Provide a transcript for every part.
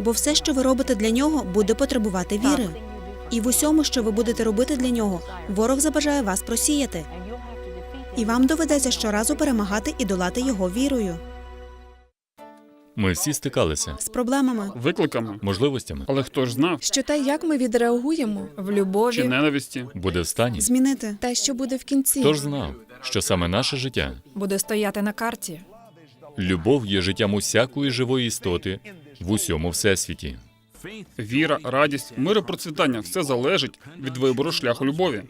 Бо все, що ви робите для нього, буде потребувати віри. І в усьому, що ви будете робити для нього, ворог забажає вас просіяти. І вам доведеться щоразу перемагати і долати його вірою Ми всі стикалися з проблемами. викликами. можливостями. Але хто ж знав, Що те, як ми відреагуємо в любові чи ненависті? Буде в стані. Змінити те, що буде в кінці, Хто ж знав, що саме наше життя, буде стояти на карті. любов є життям усякої живої істоти в усьому всесвіті. Віра, радість, мир і процвітання все залежить від вибору шляху любові.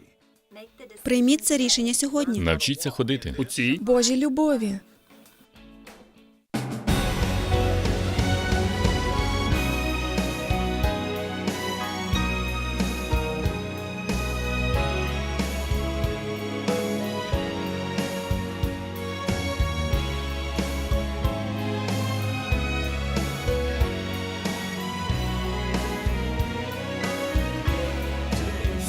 прийміть це рішення сьогодні. Навчіться ходити. У цій Божій любові.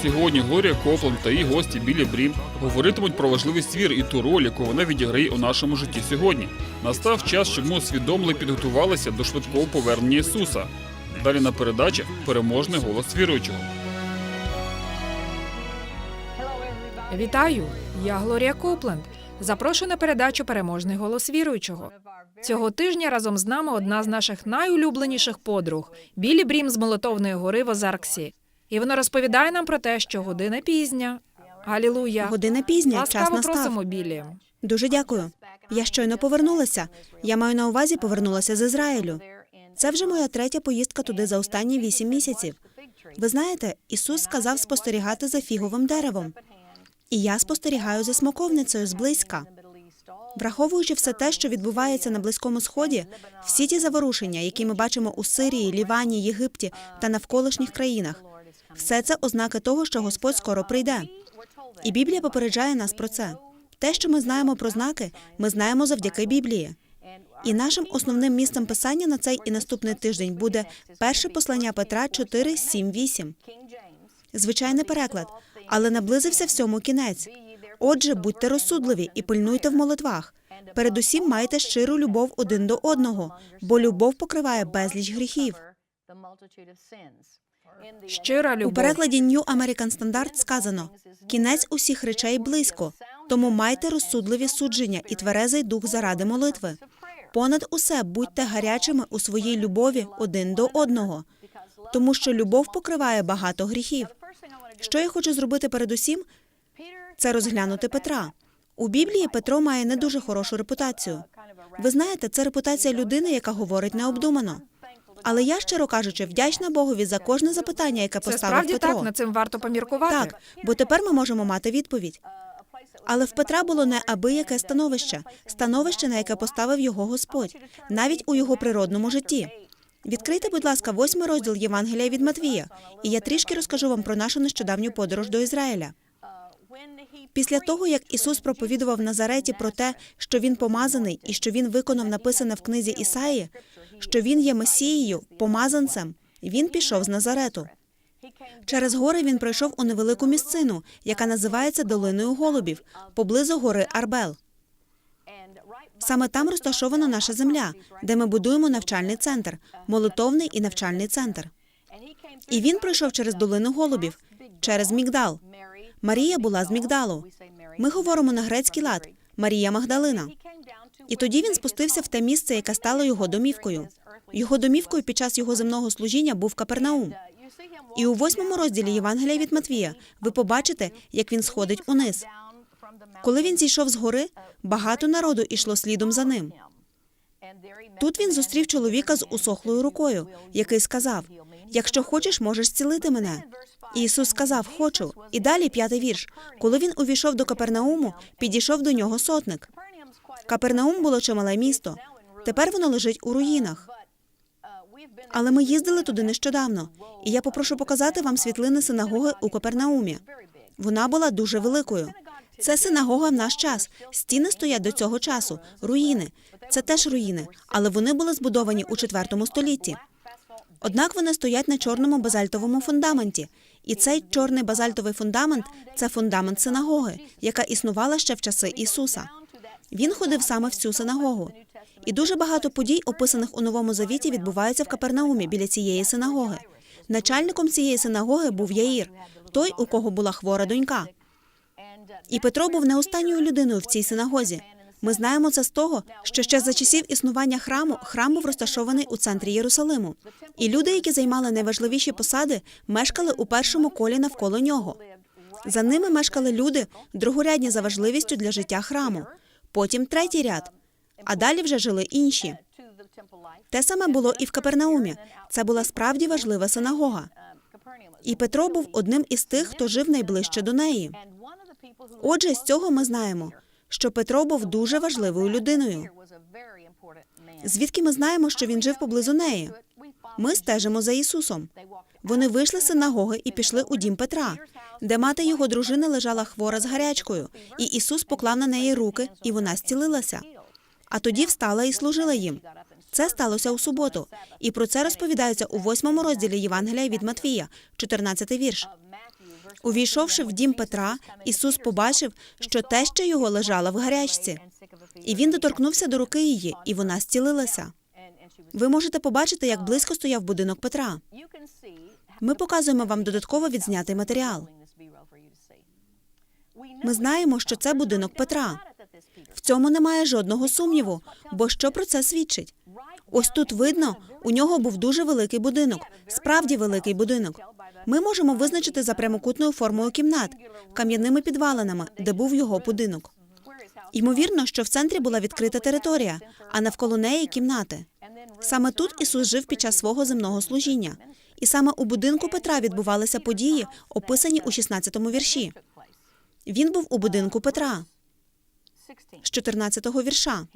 Сьогодні Глорія Кофланд та її гості Білі Брім говоритимуть про важливість віри і ту роль, яку вона відіграє у нашому житті сьогодні. Настав час, щоб ми усвідомили і підготувалися до швидкого повернення Ісуса. Далі на передачі переможний голос віруючого. Вітаю! Я Глорія Копленд. Запрошую на передачу Переможний голос віруючого. Цього тижня разом з нами одна з наших найулюбленіших подруг Білі Брім з Молотовної гори в Озарксі. І вона розповідає нам про те, що година пізня. Галілуя! Година пізня, час настав. просимо, Білі. Дуже дякую. Я щойно повернулася. Я маю на увазі повернулася з Ізраїлю. Це вже моя третя поїздка туди за останні вісім місяців. Ви знаєте, Ісус сказав спостерігати за фіговим деревом. І я спостерігаю за смоковницею зблизька. Враховуючи все те, що відбувається на Близькому Сході, всі ті заворушення, які ми бачимо у Сирії, Лівані, Єгипті та навколишніх країнах, все це ознаки того, що Господь скоро прийде. І Біблія попереджає нас про це. Те, що ми знаємо про знаки, ми знаємо завдяки Біблії. І нашим основним місцем писання на цей і наступний тиждень буде перше послання Петра 4, 7, 8. Звичайний переклад, але наблизився всьому кінець. Отже, будьте розсудливі і пильнуйте в молитвах. Передусім майте щиру любов один до одного, бо любов покриває безліч гріхів. Щира У перекладі New American Standard сказано: кінець усіх речей близько, тому майте розсудливі судження і тверезий дух заради молитви. Понад усе будьте гарячими у своїй любові один до одного, тому що любов покриває багато гріхів. Що я хочу зробити передусім, це розглянути Петра. У Біблії Петро має не дуже хорошу репутацію. Ви знаєте, це репутація людини, яка говорить необдумано. Але я, щиро кажучи, вдячна Богові за кожне запитання, яке Це поставив справді Петро. так, над цим варто поміркувати. Так, бо тепер ми можемо мати відповідь. Але в Петра було неабияке становище, становище, на яке поставив його Господь, навіть у його природному житті. Відкрийте, будь ласка, восьмий розділ Євангелія від Матвія, і я трішки розкажу вам про нашу нещодавню подорож до Ізраїля. Після того, як Ісус проповідував в Назареті про те, що він помазаний і що він виконав написане в книзі Ісаї, що він є Месією, помазанцем, він пішов з Назарету. Через гори він пройшов у невелику місцину, яка називається Долиною Голубів, поблизу гори Арбел. Саме там розташована наша земля, де ми будуємо навчальний центр, молитовний і навчальний центр. І він пройшов через долину голубів, через Мігдал. Марія була з Мігдалу. Ми говоримо на грецький лад Марія Магдалина. І тоді він спустився в те місце, яке стало його домівкою. Його домівкою під час його земного служіння був Капернаум. І у восьмому розділі Євангелія від Матвія ви побачите, як він сходить униз. Коли він зійшов з гори, багато народу йшло слідом за ним. Тут він зустрів чоловіка з усохлою рукою, який сказав: Якщо хочеш, можеш зцілити мене. Ісус сказав: Хочу. І далі п'ятий вірш. Коли він увійшов до Капернауму, підійшов до нього сотник. Капернаум було чимале місто. Тепер воно лежить у руїнах. Але ми їздили туди нещодавно, і я попрошу показати вам світлини синагоги у Капернаумі. Вона була дуже великою. Це синагога в наш час. Стіни стоять до цього часу. Руїни. Це теж руїни, але вони були збудовані у IV столітті. Однак вони стоять на чорному базальтовому фундаменті. І цей чорний базальтовий фундамент це фундамент синагоги, яка існувала ще в часи Ісуса. Він ходив саме в цю синагогу. І дуже багато подій, описаних у новому завіті, відбуваються в Капернаумі біля цієї синагоги. Начальником цієї синагоги був Яїр, той, у кого була хвора донька. І Петро був не останньою людиною в цій синагозі. Ми знаємо це з того, що ще за часів існування храму храм був розташований у центрі Єрусалиму. І люди, які займали найважливіші посади, мешкали у першому колі навколо нього. За ними мешкали люди, другорядні за важливістю для життя храму. Потім третій ряд, а далі вже жили інші. Те саме було і в Капернаумі. Це була справді важлива синагога. І Петро був одним із тих, хто жив найближче до неї. Отже, з цього ми знаємо, що Петро був дуже важливою людиною. Звідки ми знаємо, що він жив поблизу неї? Ми стежимо за Ісусом. Вони вийшли з синагоги і пішли у дім Петра, де мати його дружини лежала хвора з гарячкою, і Ісус поклав на неї руки, і вона зцілилася. А тоді встала і служила їм. Це сталося у суботу, і про це розповідається у восьмому розділі Євангелія від Матвія, 14 вірш. Увійшовши в дім Петра, Ісус побачив, що теща його лежала в гарячці, і він доторкнувся до руки її, і вона зцілилася. Ви можете побачити, як близько стояв будинок Петра. Ми показуємо вам додатково відзнятий матеріал. Ми знаємо, що це будинок Петра. В цьому немає жодного сумніву, бо що про це свідчить? Ось тут видно, у нього був дуже великий будинок, справді великий будинок. Ми можемо визначити за прямокутною формою кімнат, кам'яними підвалинами, де був його будинок. Ймовірно, що в центрі була відкрита територія, а навколо неї кімнати. Саме тут Ісус жив під час свого земного служіння. І саме у будинку Петра відбувалися події, описані у 16-му вірші. Він був у будинку Петра з 14-го вірша.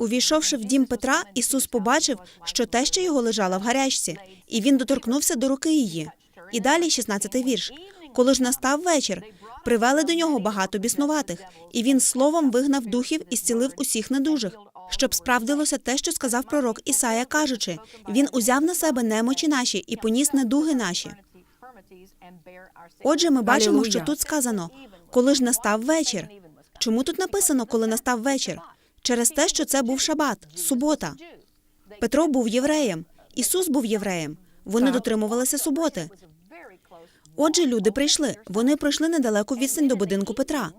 Увійшовши в дім Петра, Ісус побачив, що теща його лежала в гарячці, і він доторкнувся до руки її. І далі 16-й вірш. Коли ж настав вечір, привели до нього багато біснуватих, і він словом вигнав духів і зцілив усіх недужих, щоб справдилося те, що сказав пророк Ісая, кажучи: він узяв на себе немочі наші і поніс недуги наші. Отже, ми бачимо, що тут сказано, коли ж настав вечір. Чому тут написано, коли настав вечір? Через те, що це був шабат, субота. Петро був євреєм, Ісус був євреєм. Вони дотримувалися суботи. Отже, люди прийшли. Вони пройшли недалеку відстань до будинку Петра.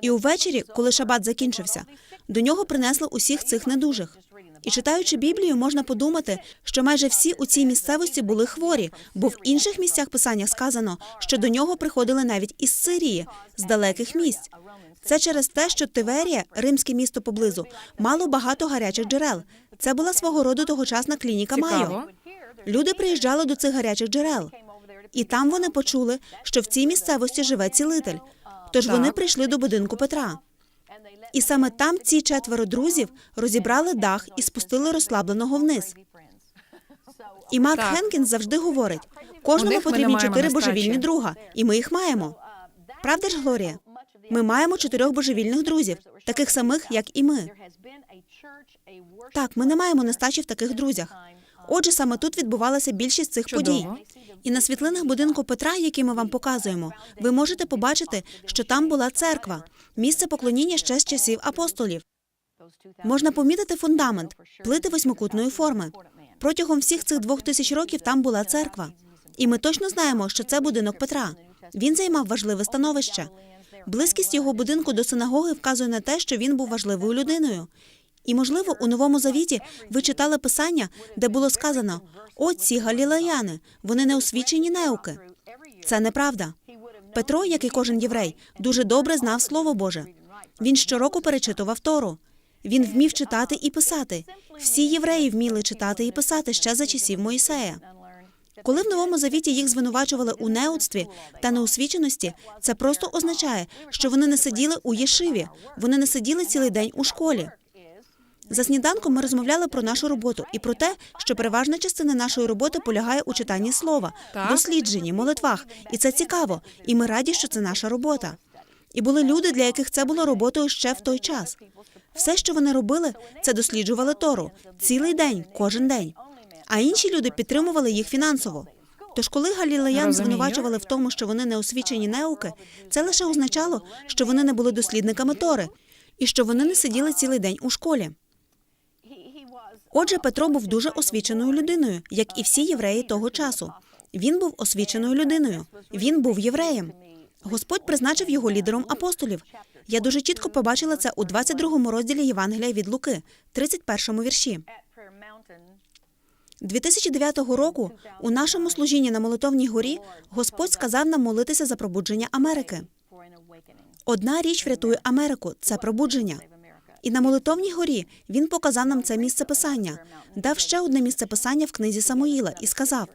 І увечері, коли шабат закінчився, до нього принесли усіх цих недужих. І читаючи Біблію, можна подумати, що майже всі у цій місцевості були хворі, бо в інших місцях писання сказано, що до нього приходили навіть із Сирії, з далеких місць. Це через те, що Тиверія, римське місто поблизу, мало багато гарячих джерел. Це була свого роду тогочасна клініка Майо. Люди приїжджали до цих гарячих джерел, і там вони почули, що в цій місцевості живе цілитель. Тож Так. вони прийшли до будинку Петра. І саме там ці четверо друзів розібрали дах і спустили розслабленого вниз. І Марк Так. Хенкінс завжди говорить: кожному потрібні чотири божевільні друга, і ми їх маємо. Правда ж, Глорія? Ми маємо чотирьох божевільних друзів, таких самих, як і ми. Так, ми не маємо нестачі в таких друзях. Отже, саме тут відбувалася більшість цих подій. І на світлинах будинку Петра, які ми вам показуємо, ви можете побачити, що там була церква, місце поклоніння ще з часів апостолів. Можна помітити фундамент, плити восьмикутної форми. Протягом всіх цих двох тисяч років там була церква. І ми точно знаємо, що це будинок Петра. Він займав важливе становище. Близькість його будинку до синагоги вказує на те, що він був важливою людиною. І, можливо, у новому завіті ви читали писання, де було сказано: «О, ці галілеяни, вони не освічені неуки. Це неправда. Петро, як і кожен єврей, дуже добре знав Слово Боже. Він щороку перечитував Тору. Він вмів читати і писати. Всі євреї вміли читати і писати ще за часів Моїсея. Коли в новому завіті їх звинувачували у неудстві та неосвіченості, це просто означає, що вони не сиділи у єшиві, вони не сиділи цілий день у школі. За сніданком ми розмовляли про нашу роботу і про те, що переважна частина нашої роботи полягає у читанні слова, Так. дослідженні, молитвах. І це цікаво. І ми раді, що це наша робота. І були люди, для яких це було роботою ще в той час. Все, що вони робили, це досліджували Тору цілий день, кожен день. А інші люди підтримували їх фінансово. Тож, коли галілеян звинувачували в тому, що вони не освічені неуки, це лише означало, що вони не були дослідниками Тори. і що вони не сиділи цілий день у школі. Отже, Петро був дуже освіченою людиною, як і всі євреї того часу. Він був освіченою людиною. Він був євреєм. Господь призначив його лідером апостолів. Я дуже чітко побачила це у 22 розділі Євангелія від Луки, 31 вірші. 2009 року у нашому служінні на молитовній горі Господь сказав нам молитися за пробудження Америки. Одна річ врятує Америку це пробудження. І на молитовній горі він показав нам це місце писання, дав ще одне місце писання в книзі Самуїла і сказав: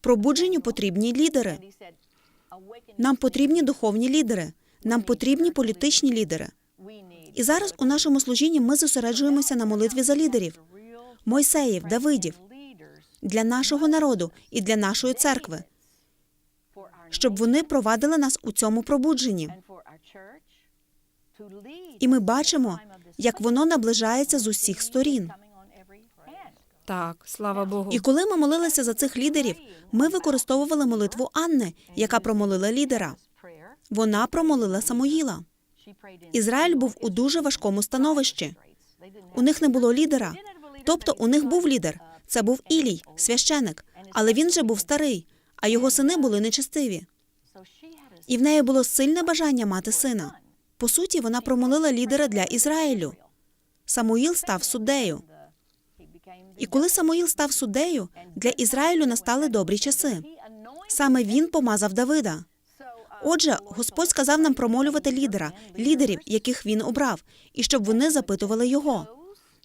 пробудженню потрібні лідери. Нам потрібні духовні лідери, нам потрібні політичні лідери. І зараз у нашому служінні ми зосереджуємося на молитві за лідерів Мойсеїв, Давидів для нашого народу і для нашої церкви, щоб вони провадили нас у цьому пробудженні. І ми бачимо, як воно наближається з усіх сторін. Так, слава Богу. І коли ми молилися за цих лідерів, ми використовували молитву Анни, яка промолила лідера. Вона промолила Самуїла. Ізраїль був у дуже важкому становищі. У них не було лідера. Тобто у них був лідер. Це був Ілій, священик, але він же був старий, а його сини були нечестиві. І в неї було сильне бажання мати сина. По суті, вона промолила лідера для Ізраїлю. Самуїл став суддею. І коли Самуїл став суддею, для Ізраїлю настали добрі часи. Саме він помазав Давида. Отже, Господь сказав нам промолювати лідера, лідерів, яких він обрав, і щоб вони запитували його.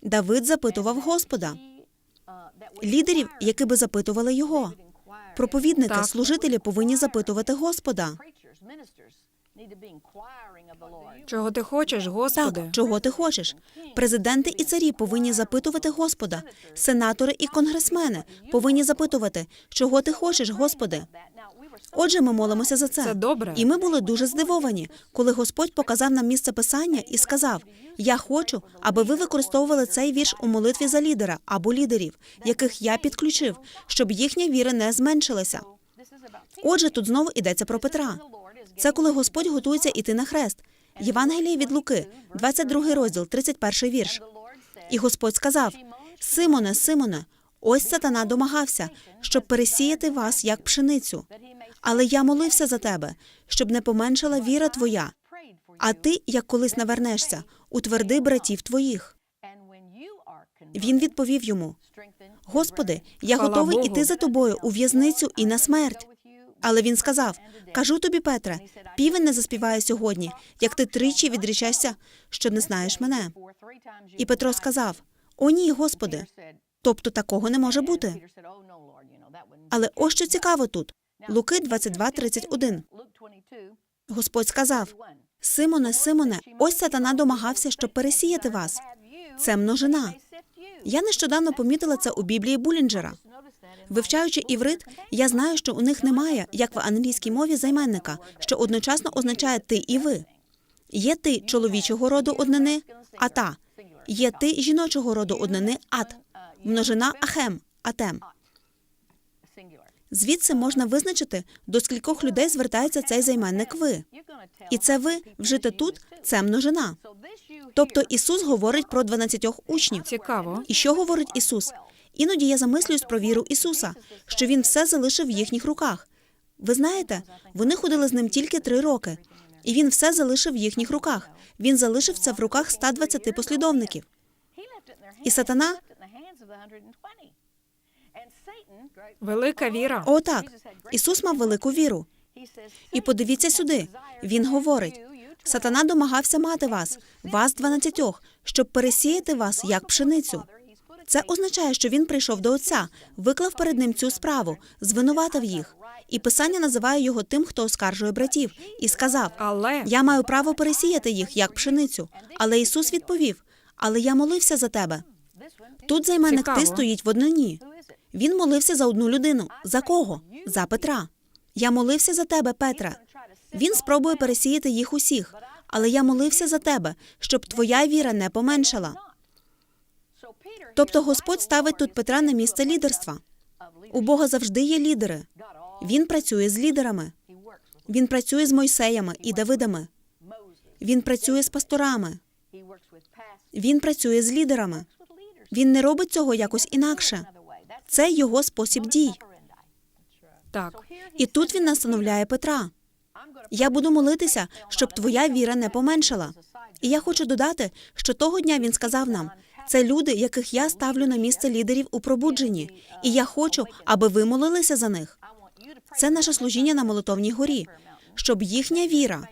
Давид запитував Господа, лідерів, які би запитували його. Проповідники, служителі повинні запитувати Господа. Чого ти хочеш, Господи? Так, чого ти хочеш? Президенти і царі повинні запитувати Господа. Сенатори і конгресмени повинні запитувати, чого ти хочеш, Господи. Отже, ми молимося за це. Це добре. І ми були дуже здивовані, коли Господь показав нам місце писання і сказав: Я хочу, аби ви використовували цей вірш у молитві за лідера або лідерів, яких я підключив, щоб їхня віра не зменшилася. Отже, тут знову йдеться про Петра. Це коли Господь готується іти на хрест. Євангеліє від Луки, 22 розділ, 31 вірш. І Господь сказав: Симоне, Симоне, ось сатана домагався, щоб пересіяти вас як пшеницю. Але я молився за тебе, щоб не поменшала віра твоя. А ти, як колись навернешся, утверди братів твоїх. Він відповів йому: Господи, я готовий іти за тобою у в'язницю і на смерть. Але він сказав: Кажу тобі, Петре, півень не заспіває сьогодні, як ти тричі відрічешся, що не знаєш мене. І Петро сказав: О, ні, Господи, тобто такого не може бути. Але ось що цікаво тут. Луки 22.31. Господь сказав: Симоне, Симоне, ось сатана домагався, щоб пересіяти вас. Це множина. Я нещодавно помітила це у Біблії Булінджера. Вивчаючи іврит, я знаю, що у них немає, як в англійській мові, займенника, що одночасно означає ти і ви. Є ти чоловічого роду однини, а та. Є ти жіночого роду однини ат. Множина ахем, атем. Звідси можна визначити, до скількох людей звертається цей займенник ви. І це ви вжите тут це множина. Тобто Ісус говорить про 12 учнів. Цікаво. І що говорить Ісус? Іноді я замислююсь про віру Ісуса, що Він все залишив в їхніх руках. Ви знаєте, вони ходили з ним тільки три роки, і він все залишив в їхніх руках. Він залишив це в руках 120 послідовників. І сатана Велика віра. О, так. Ісус мав велику віру. І подивіться сюди. Він говорить: Сатана домагався мати вас, вас дванадцятьох, щоб пересіяти вас як пшеницю. Це означає, що він прийшов до Отця, виклав перед ним цю справу, звинуватив їх. І писання називає його тим, хто оскаржує братів, і сказав: Але Я маю право пересіяти їх як пшеницю. Але Ісус відповів: Але я молився за тебе. Тут займенник ти стоїть в однині. Він молився за одну людину. За кого? За Петра. Я молився за тебе, Петра. Він спробує пересіяти їх усіх, але я молився за тебе, щоб твоя віра не поменшала. Тобто Господь ставить тут Петра на місце лідерства. У Бога завжди є лідери. Він працює з лідерами. Він працює з Мойсеями і Давидами. Він працює з пасторами. Він працює з лідерами. Він не робить цього якось інакше. Це його спосіб дій. Так, І тут він настановляє Петра. Я буду молитися, щоб твоя віра не поменшала. І я хочу додати, що того дня він сказав нам: це люди, яких я ставлю на місце лідерів у пробудженні, і я хочу, аби ви молилися за них. Це наше служіння на молитовній горі, щоб їхня віра.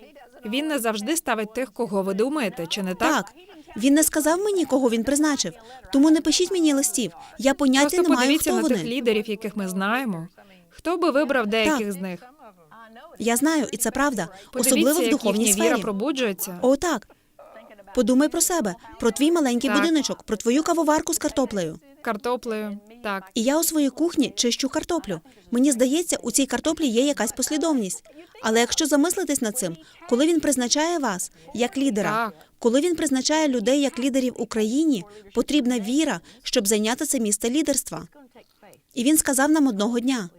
він не завжди ставить тих, кого ви думаєте, чи не так? Так, він не сказав мені, кого він призначив. Тому не пишіть мені листів. Я поняття Просто не маю, подивіться хто на тих лідерів, яких ми знаємо. Хто би вибрав деяких Так. з них? Я знаю, і це правда, особливо в як духовній їхня віра сфері. пробуджується. О, так. Подумай про себе, про твій маленький Так. будиночок, про твою кавоварку з картоплею. Картоплею. Так. І я у своїй кухні чищу картоплю. Мені здається, у цій картоплі є якась послідовність. Але якщо замислитись над цим, коли він призначає вас як лідера, Так. коли він призначає людей як лідерів Україні, потрібна віра, щоб зайняти це місце лідерства. І він сказав нам одного дня: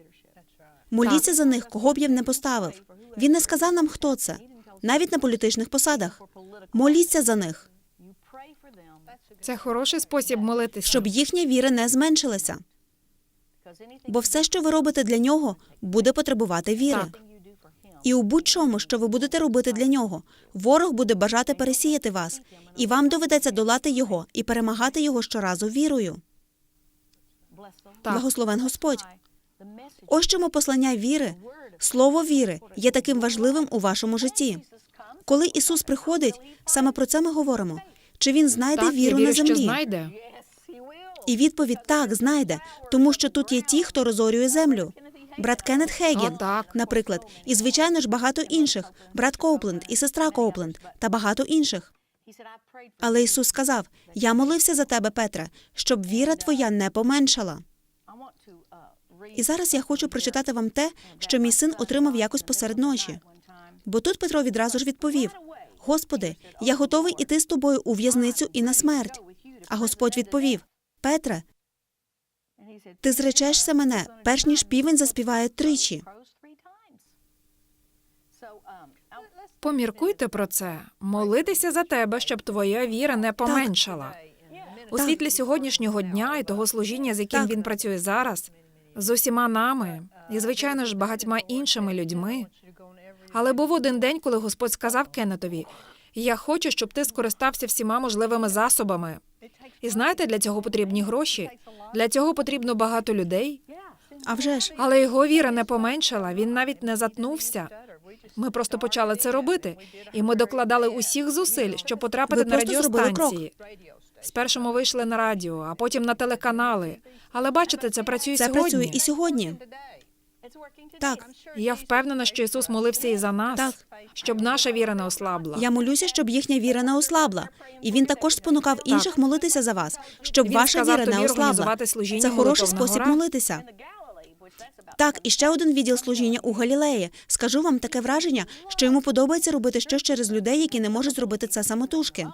моліться за них, кого б я б не поставив. Він не сказав нам, хто це, навіть на політичних посадах. Моліться за них, Це хороший спосіб молитися. щоб їхня віра не зменшилася. Бо все, що ви робите для нього, буде потребувати віри. Так. І у будь-чому, що ви будете робити для нього, ворог буде бажати пересіяти вас, і вам доведеться долати його і перемагати його щоразу вірою. Так. Благословен Господь. Ось чому послання віри, слово віри є таким важливим у вашому житті. Коли Ісус приходить, саме про це ми говоримо. Чи він знайде Так, я віру вірю, на що землі? знайде. І відповідь так знайде, тому що тут є ті, хто розорює землю. Брат Кеннет Хейген, О, так. наприклад, і звичайно ж багато інших, брат Коупленд і сестра Коупленд та багато інших. Але Ісус сказав: Я молився за тебе, Петре, щоб віра твоя не поменшала. І зараз я хочу прочитати вам те, що мій син отримав якось посеред ночі. Бо тут Петро відразу ж відповів: Господи, я готовий іти з тобою у в'язницю і на смерть. А Господь відповів: Петре, ти зречешся мене, перш ніж півень заспіває тричі. Поміркуйте про це. Молитися за тебе, щоб твоя віра не поменшала. У світлі сьогоднішнього дня і того служіння, з яким Так. він працює зараз, з усіма нами і, звичайно ж, багатьма іншими людьми. Але був один день, коли Господь сказав Кеннетові: Я хочу, щоб ти скористався всіма можливими засобами. І знаєте, для цього потрібні гроші. Для цього потрібно багато людей. А вже ж, Але його віра не поменшала, він навіть не затнувся. Ми просто почали це робити, і ми докладали усіх зусиль, щоб потрапити Ви на просто зробили радіостанції. Спершу ми вийшли на радіо, а потім на телеканали. Але бачите, це працює це сьогодні. працює і сьогодні. Так, Я впевнена, що Ісус молився і за нас, Так. щоб наша віра не ослабла. я молюся, щоб їхня віра не ослабла. І він також спонукав інших молитися за вас, щоб Він ваша сказав віра не ослабла. Це хороший спосіб гора». молитися. Так, і ще один відділ служіння у Галілеї. Скажу вам таке враження, що йому подобається робити щось через людей, які не можуть зробити це самотужки.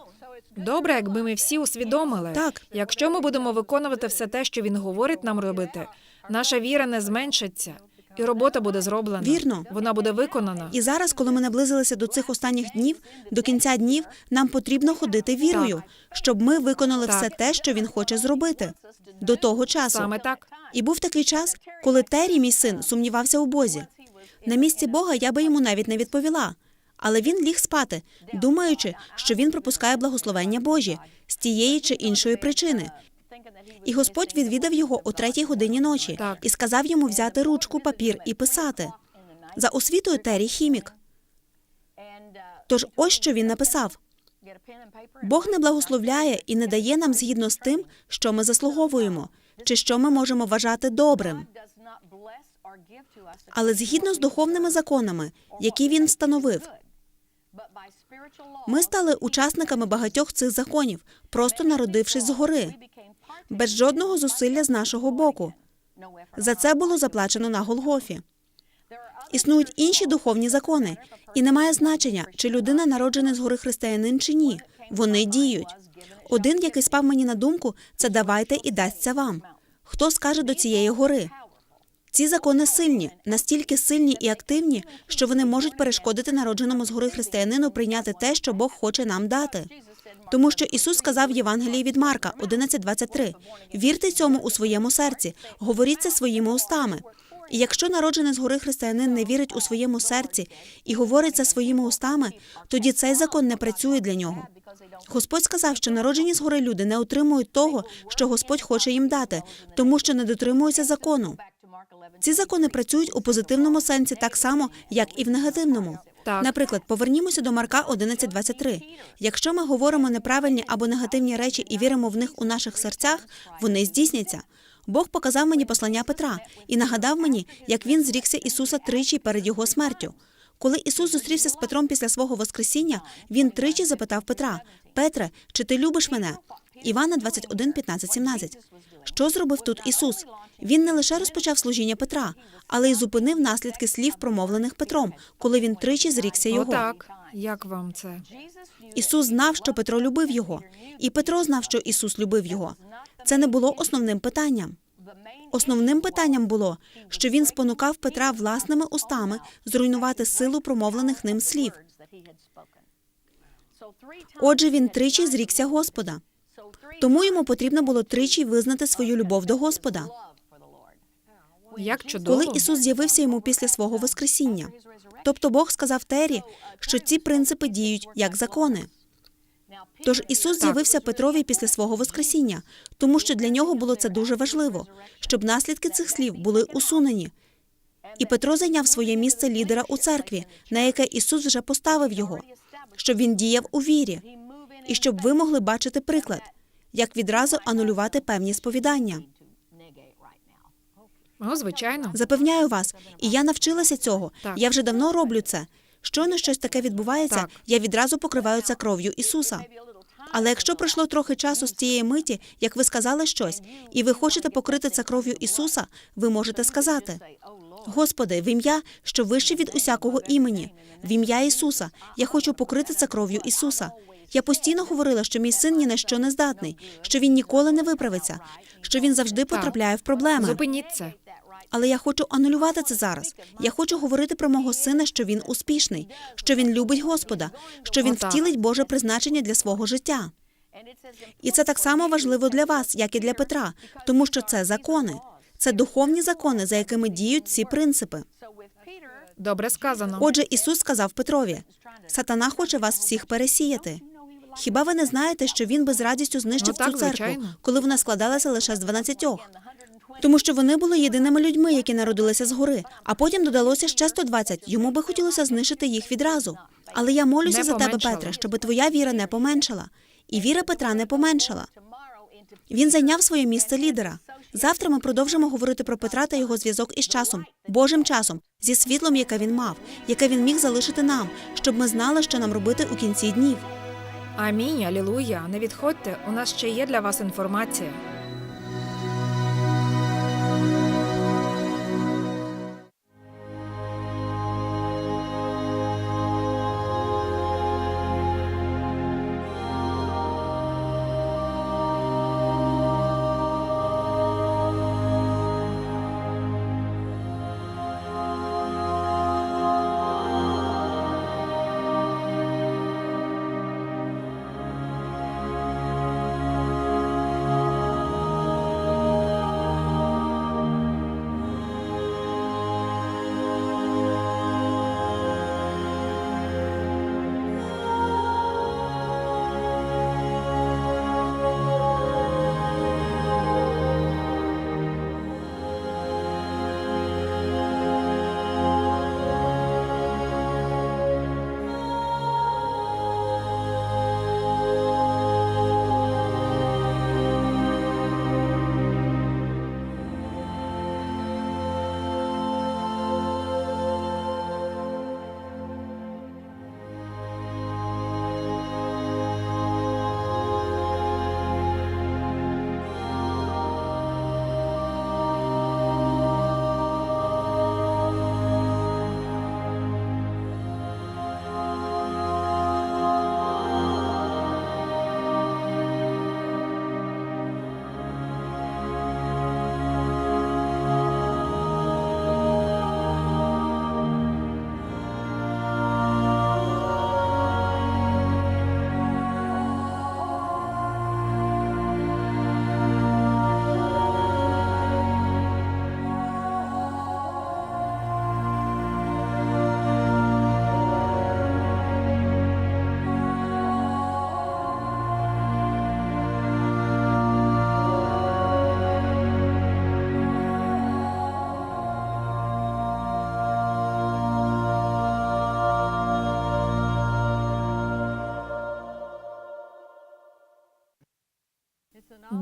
Добре, якби ми всі усвідомили. Так. Якщо ми будемо виконувати все те, що він говорить нам робити, наша віра не зменшиться, і робота буде зроблена. Вірно. Вона буде виконана. І зараз, коли ми наблизилися до цих останніх днів, до кінця днів, нам потрібно ходити вірою, щоб ми виконали Так. все те, що він хоче зробити до того часу. Саме так. І був такий час, коли Террі, мій син, сумнівався у Бозі. На місці Бога я би йому навіть не відповіла. Але він ліг спати, думаючи, що він пропускає благословення Божі з тієї чи іншої причини. І Господь відвідав його о третій годині ночі Так. і сказав йому взяти ручку, папір і писати. За освітою Террі хімік. Тож ось що він написав: Бог не благословляє і не дає нам згідно з тим, що ми заслуговуємо, чи що ми можемо вважати добрим. Але згідно з духовними законами, які він встановив, ми стали учасниками багатьох цих законів, просто народившись згори, без жодного зусилля з нашого боку. За це було заплачено на Голгофі. Існують інші духовні закони, і немає значення, чи людина народжена згори християнин чи ні. Вони діють. Один, який спав мені на думку, це давайте і дасться вам. Хто скаже до цієї гори? Ці закони сильні, настільки сильні і активні, що вони можуть перешкодити народженому згори християнину прийняти те, що Бог хоче нам дати. Тому що Ісус сказав в Євангелії від Марка 11.23 «Вірте цьому у своєму серці, говоріть це своїми устами». І якщо народжений згори християнин не вірить у своєму серці і говорить це своїми устами, тоді цей закон не працює для нього. Господь сказав, що народжені згори люди не отримують того, що Господь хоче їм дати, тому що не дотримуються закону. Ці закони працюють у позитивному сенсі так само, як і в негативному. Так. Наприклад, повернімося до Марка 11.23. Якщо ми говоримо неправильні або негативні речі і віримо в них у наших серцях, вони здійсняться. Бог показав мені послання Петра і нагадав мені, як він зрікся Ісуса тричі перед його смертю. Коли Ісус зустрівся з Петром після свого воскресіння, він тричі запитав Петра: Петре, чи ти любиш мене? Івана 21, 15, 17. Що зробив тут Ісус? Він не лише розпочав служіння Петра, але й зупинив наслідки слів, промовлених Петром, коли він тричі зрікся його. Отак. Як вам це? Ісус знав, що Петро любив його, і Петро знав, що Ісус любив його. Це не було основним питанням. Основним питанням було, що він спонукав Петра власними устами зруйнувати силу промовлених ним слів. Отже, він тричі зрікся Господа. Тому йому потрібно було тричі визнати свою любов до Господа. Як чудово. Коли Ісус з'явився йому після свого воскресіння. Тобто Бог сказав Тері, що ці принципи діють як закони. Тож Ісус з'явився Петрові після свого воскресіння, тому що для нього було це дуже важливо, щоб наслідки цих слів були усунені. І Петро зайняв своє місце лідера у церкві, на яке Ісус вже поставив його, щоб він діяв у вірі, і щоб ви могли бачити приклад, як відразу анулювати певні сповідання. О, звичайно. Запевняю вас, і я навчилася цього. Так. Я вже давно роблю це. Щойно щось таке відбувається, Так. я відразу покриваю це кров'ю Ісуса. Але якщо пройшло трохи часу з тієї миті, як ви сказали щось, і ви хочете покрити це кров'ю Ісуса, ви можете сказати: Господи, в ім'я, що вище від усякого імені, в ім'я Ісуса, я хочу покрити це кров'ю Ісуса. Я постійно говорила, що мій син ні на що не здатний, що він ніколи не виправиться, що він завжди потрапляє в проблеми. Зупиніть це. Але я хочу анулювати це зараз. Я хочу говорити про мого сина, що він успішний, що він любить Господа, що він втілить Боже призначення для свого життя. І це так само важливо для вас, як і для Петра, тому що це закони. Це духовні закони, за якими діють ці принципи. Добре сказано. Отже, Ісус сказав Петрові: Сатана хоче вас всіх пересіяти. Хіба ви не знаєте, що він би з радістю знищив Ну так, цю церкву, звичайно. коли вона складалася лише з дванадцятьох? Тому що вони були єдиними людьми, які народилися згори, а потім додалося ще 120. Йому би хотілося знищити їх відразу. Але я молюся Не за тебе. Петре, щоб твоя віра не поменшала. І віра Петра не поменшала. Він зайняв своє місце лідера. Завтра ми продовжимо говорити про Петра та його зв'язок із часом, Божим часом, зі світлом, яке він мав, яке він міг залишити нам, щоб ми знали, що нам робити у кінці днів. Амінь, алілуя. Не відходьте. У нас ще є для вас інформація.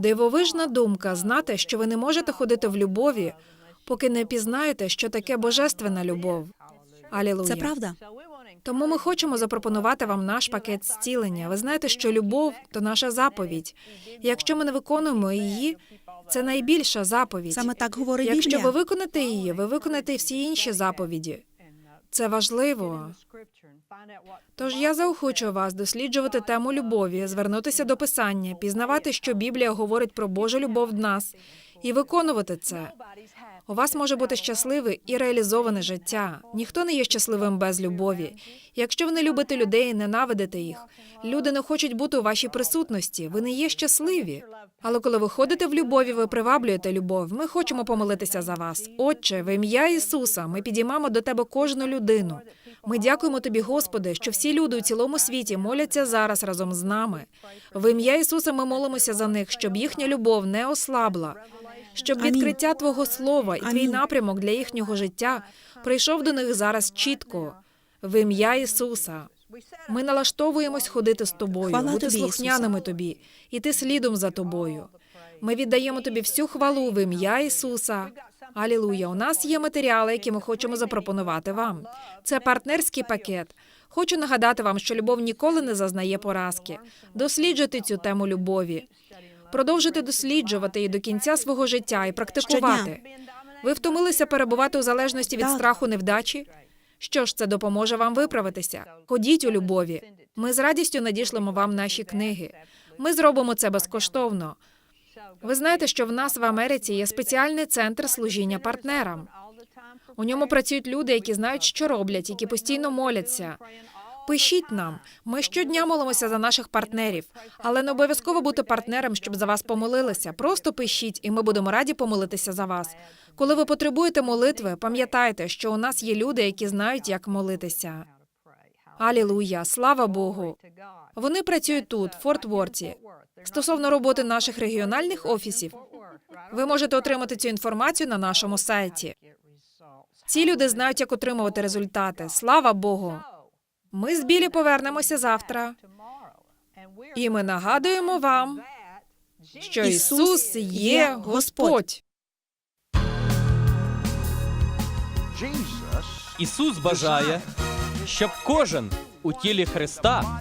Дивовижна думка знати, що ви не можете ходити в любові, поки не пізнаєте, що таке божественна любов. Алілуя. Це правда. Тому ми хочемо запропонувати вам наш пакет зцілення. Ви знаєте, що любов то наша заповідь. І Якщо ми не виконуємо її, це найбільша заповідь. Саме так говорить Якщо Біблія. ви виконаєте її, ви виконаєте всі інші заповіді. Це важливо. Тож я заохочую вас досліджувати тему любові, звернутися до писання, пізнавати, що Біблія говорить про Божу любов в нас, і виконувати це. У вас може бути щасливе і реалізоване життя. Ніхто не є щасливим без любові. Якщо ви не любите людей ненавидите їх, люди не хочуть бути у вашій присутності. Ви не є щасливі. Але коли ви ходите в любові, ви приваблюєте любов. Ми хочемо помолитися за вас. Отче, в ім'я Ісуса, ми підіймаємо до тебе кожну людину. Ми дякуємо тобі, Господи, що всі люди у цілому світі моляться зараз разом з нами. В ім'я Ісуса ми молимося за них, щоб їхня любов не ослабла, щоб відкриття Твого слова і твій напрямок для їхнього життя прийшов до них зараз чітко. В ім'я Ісуса. Ми налаштовуємось ходити з тобою, Хвала бути тобі, слухняними тобі, іти слідом за тобою. Ми віддаємо тобі всю хвалу в ім'я Ісуса. Алілуя. У нас є матеріали, які ми хочемо запропонувати вам. Це партнерський пакет. Хочу нагадати вам, що любов ніколи не зазнає поразки. Досліджуйте цю тему любові. Продовжуйте досліджувати її до кінця свого життя і практикувати. Ви втомилися перебувати у залежності від страху невдачі? Що ж, це допоможе вам виправитися. Ходіть у любові. Ми з радістю надішлемо вам наші книги. Ми зробимо це безкоштовно. Ви знаєте, що в нас в Америці є спеціальний центр служіння партнерам. У ньому працюють люди, які знають, що роблять, які постійно моляться. Пишіть нам. Ми щодня молимося за наших партнерів, але не обов'язково бути партнером, щоб за вас помолилися. Просто пишіть, і ми будемо раді помолитися за вас. Коли ви потребуєте молитви, пам'ятайте, що у нас є люди, які знають, як молитися. Алілуя, слава Богу. Вони працюють тут, в Форт Ворті. Стосовно роботи наших регіональних офісів, ви можете отримати цю інформацію на нашому сайті. Ці люди знають, як отримувати результати. Слава Богу. Ми з Білі повернемося завтра. І ми нагадуємо вам, що Ісус є Господь. Ісус бажає, щоб кожен у тілі Христа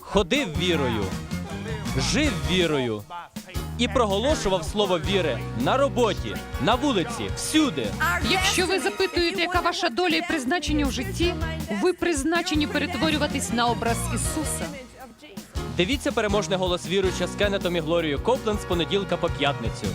ходив вірою, жив вірою і проголошував слово віри на роботі, на вулиці, всюди. Якщо ви запитуєте, яка ваша доля і призначення в житті, ви призначені перетворюватись на образ Ісуса. Дивіться переможний голос віруюча з Кеннетом і Глорією Копленд з понеділка по п'ятницю.